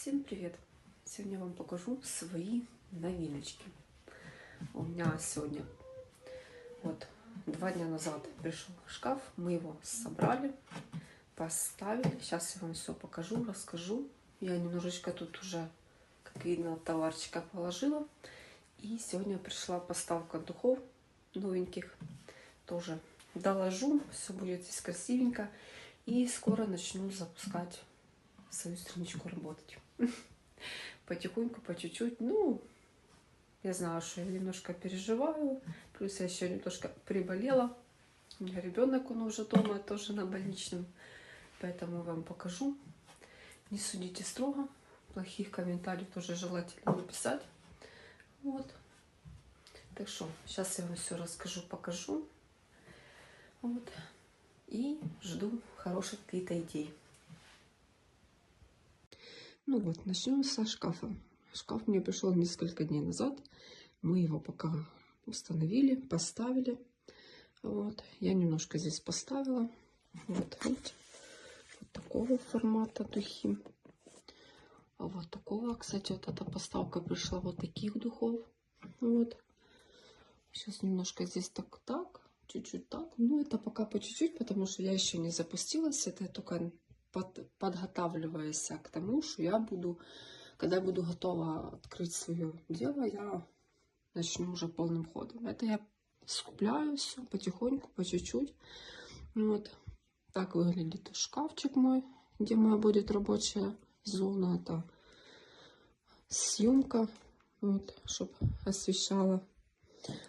Всем привет! Сегодня я вам покажу свои новиночки. У меня сегодня вот два дня назад пришел шкаф, мы его собрали, поставили. Сейчас я вам все покажу, расскажу. Я немножечко тут уже, как видно, товарчика положила. И сегодня пришла поставка духов новеньких. Тоже доложу, все будет здесь красивенько. И скоро начну запускать свою страничку работать. Потихоньку, по чуть-чуть. Ну, я знаю, что я немножко переживаю. Плюс я еще немножко приболела. У меня ребенок, он уже дома, тоже на больничном. Поэтому вам покажу. Не судите строго. Плохих комментариев тоже желательно не писать. Вот. Так что, сейчас я вам все расскажу, покажу. Вот. И жду хороших каких-то идей. Ну вот, начнем со шкафа. Шкаф мне пришел несколько дней назад. Мы его пока установили, поставили. Вот. Я немножко здесь поставила. Вот, видите? Вот такого формата духи. А вот такого, кстати, вот эта поставка пришла вот таких духов. Вот. Сейчас немножко здесь так, так, чуть-чуть так. Ну, это пока по чуть-чуть, потому что я еще не запустилась. Это только под, подготавливаясь к тому, что я буду, когда я буду готова открыть свое дело, я начну уже полным ходом. Это я скупляю все потихоньку, по чуть-чуть. Вот так выглядит шкафчик мой, где моя будет рабочая зона. Это съемка, вот, чтобы освещала.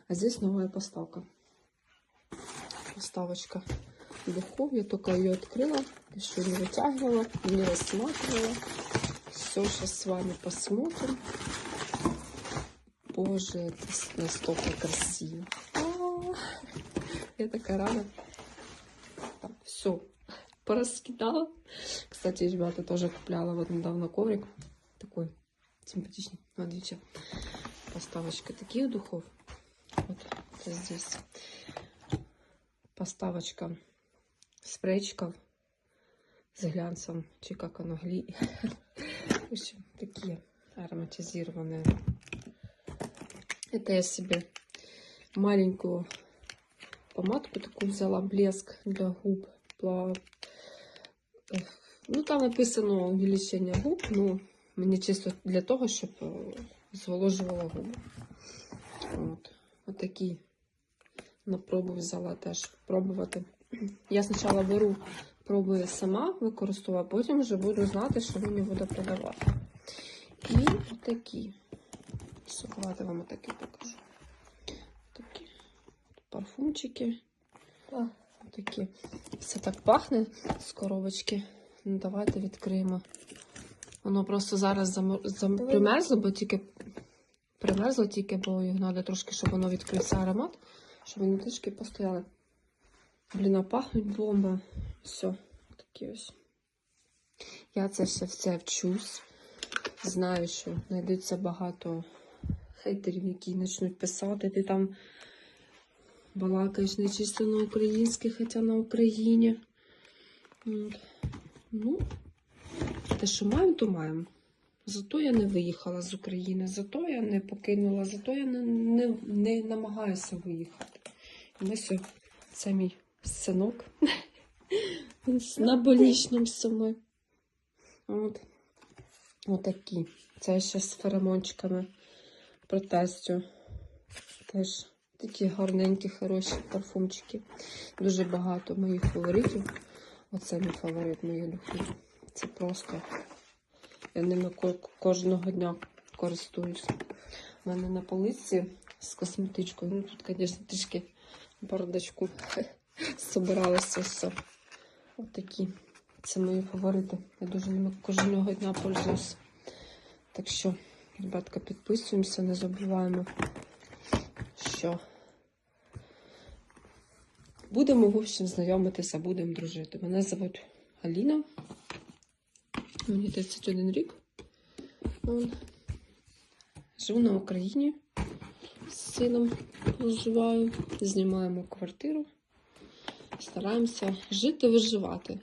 А здесь новая поставка. Поставочка Духов. Я только ее открыла, еще не вытягивала, не рассматривала. Все, сейчас с вами посмотрим. Боже, это настолько красиво. А-а-а. Я такая рада. Так, все, пораскидала. Кстати, ребята тоже купляла вот недавно коврик. Такой симпатичный. Смотрите, поставочка таких духов. Вот это здесь поставочка спрейчиков с глянцем, чи как оно, гли... В общем, такие ароматизированные. Это я себе маленькую помадку такую взяла, блеск для губ. Ну, там написано увеличення губ, ну, мені чисто для того, щоб е, зволожувала губи. От. На пробу взяла теж пробувати. Я спочатку беру, пробую сама використовую, а потім вже буду знати, що мені буде продавати. І такі. Давайте вам отакі покажу. Такі парфумчики. Такі. Все так пахне з коробочки. Ну, давайте відкриємо. Воно просто зараз замор... зам... примерзло, бо тільки примерзло тільки, бо їх треба трошки, щоб воно відкрився аромат, щоб вони трішки постояли. Блін, а пахнуть бомба. Все, такі ось. Я це все все вчусь. Знаю, що знайдеться багато хейтерів, які почнуть писати. Ти там балакаєш не чисто на українське, хоча на Україні. Ну, те, що маємо, то маємо. Зато я не виїхала з України, зато я не покинула, зато я не, не, не намагаюся виїхати. І ми все, це мій синок. На саме. От. Отакі. Це ще з феромончиками протестю. Теж такі гарненькі, хороші парфумчики. Дуже багато моїх фаворитів. Оце мій фаворит моїх духів. Це просто. Я ними кожного дня користуюсь. У мене на полиці з косметичкою. Ну тут, звісно, трішки бардачку собиралося все. Ось такі. Це мої фаворити. Я дуже ними кожного дня пользуюсь. Так що, ребятка, підписуємося, не забуваємо, що будемо, в общем, знайомитися, будемо дружити. Мене звуть Аліна. Мені 31 рік. Живу на Україні. З сином проживаю. Знімаємо квартиру. Стараємося жити, виживати.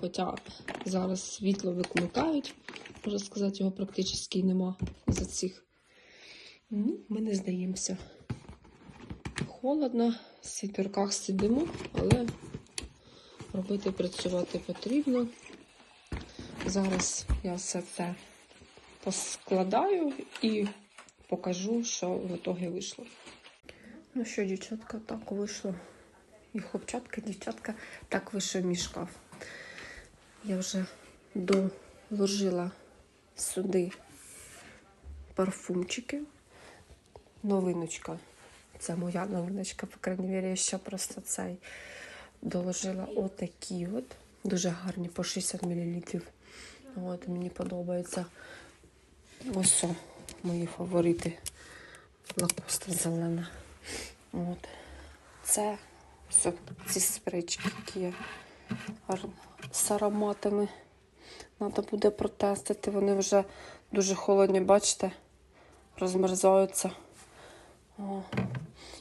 хоча зараз світло викликають, можна сказати, його практично нема за цих. Ну, ми не здаємося. Холодно, в світерках сидимо, але робити працювати потрібно. Зараз я все це поскладаю і покажу, що в ітогі вийшло. Ну що, дівчатка, так вийшло. І хлопчатка, і дівчатка, так вийшов мій шкаф. Я вже доложила сюди парфумчики. Новиночка. Це моя новиночка, по крайній мірі, я ще просто цей доложила отакі от. Дуже гарні по 60 мл. От, мені подобається. Ось мої фаворити. Лакоста зелена. От. Це все, ці спрички, які є з ароматами. Треба буде протестити. Вони вже дуже холодні, бачите, розмерзаються. О.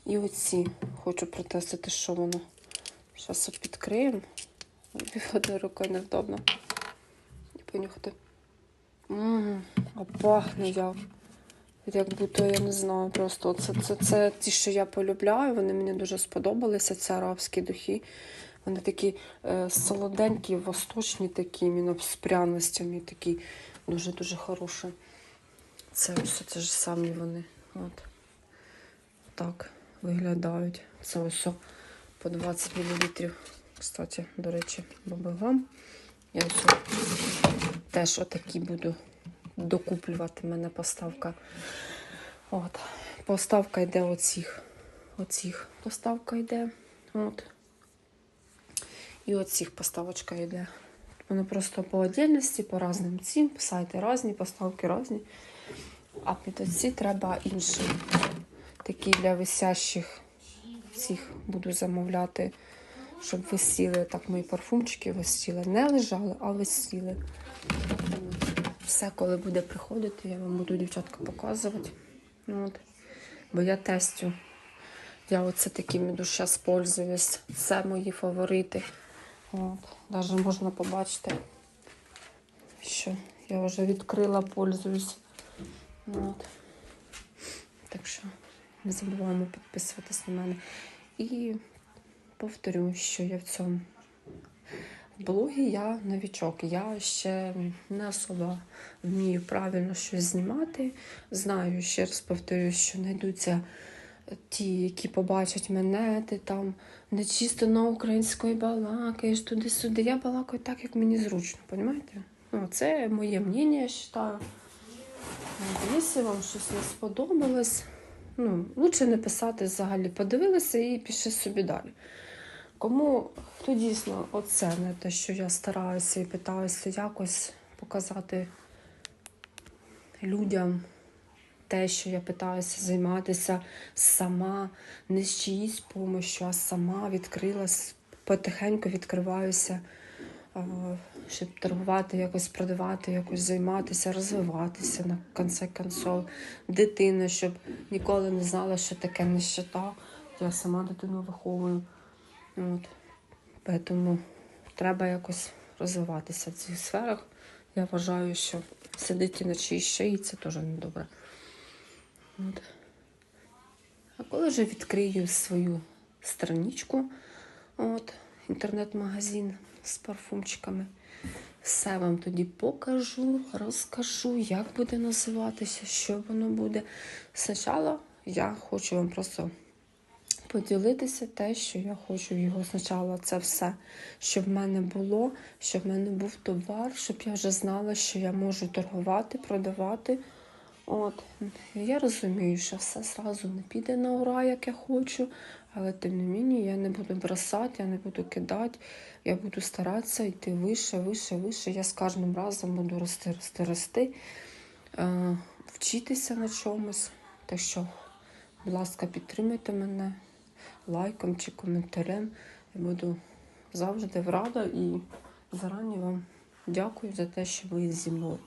І оці хочу протестити, що воно. Зараз підкриємо. Одною рукою невдобно. І понюхати. Ммм, а пахне як. Як будто я не знаю, просто це, це, це ті, що я полюбляю. Вони мені дуже сподобалися. Це арабські духи. Вони такі е, солоденькі, восточні, такі, іменно з пряностями, такі дуже-дуже хороші. Це ось це ж самі вони. От. Так виглядають. Це ось по 20 мл. Кстати, до речі, бабагам. Я ось теж отакі буду докуплювати мене поставка. От. Поставка йде оцих. Оцих поставка йде. От. І оцих поставочка йде. Вони просто по отдельності, по різним цим, сайти різні, поставки різні. А під оці треба інші. Такі для висящих цих буду замовляти, щоб висіли. Так, мої парфумчики висіли. Не лежали, а висіли. Все, коли буде приходити, я вам буду дівчатка показувати. От. Бо я тестю. Я оце такими дуже пользуюсь. Це мої фаворити. Даже можна побачити, що я вже відкрила, пользуюсь. От. Так що не забуваємо підписуватись на мене. І повторю, що я в цьому блогі я новічок. Я ще не особо вмію правильно щось знімати. Знаю, ще раз повторюю, що знайдуться ті, які побачать мене, ти там не чисто на української балакаєш туди-сюди. Я балакаю так, як мені зручно, розумієте? Ну, це моє мнення, я вважаю. Якщо вам щось не сподобалось, ну, лучше не писати взагалі. Подивилися і пішли собі далі. Кому хто дійсно оцене те, що я стараюся і питаюся якось показати людям те, що я питаюся займатися сама, не з чиїсь помощю, а сама відкрилась, потихеньку відкриваюся, щоб торгувати, якось продавати, якось займатися, розвиватися на кінці концов. Дитина, щоб ніколи не знала, що таке нищета. Я сама дитину виховую. От. Тому треба якось розвиватися в цих сферах. Я вважаю, що сидіти на чиїсь шиї це теж не добре. От. А коли вже відкрию свою страничку, от, інтернет-магазин з парфумчиками, все вам тоді покажу, розкажу, як буде називатися, що воно буде. Спочатку я хочу вам просто поділитися те, що я хочу його спочатку це все, щоб в мене було, щоб в мене був товар, щоб я вже знала, що я можу торгувати, продавати. От. Я розумію, що все зразу не піде на ура, як я хочу, але тим не мені я не буду бросати, я не буду кидати, я буду старатися йти вище, вище, вище. Я з кожним разом буду рости, рости, рости, е, вчитися на чомусь. Так що, будь ласка, підтримуйте мене лайком чи коментарем. Я буду завжди рада і зарані вам дякую за те, що ви зі мною.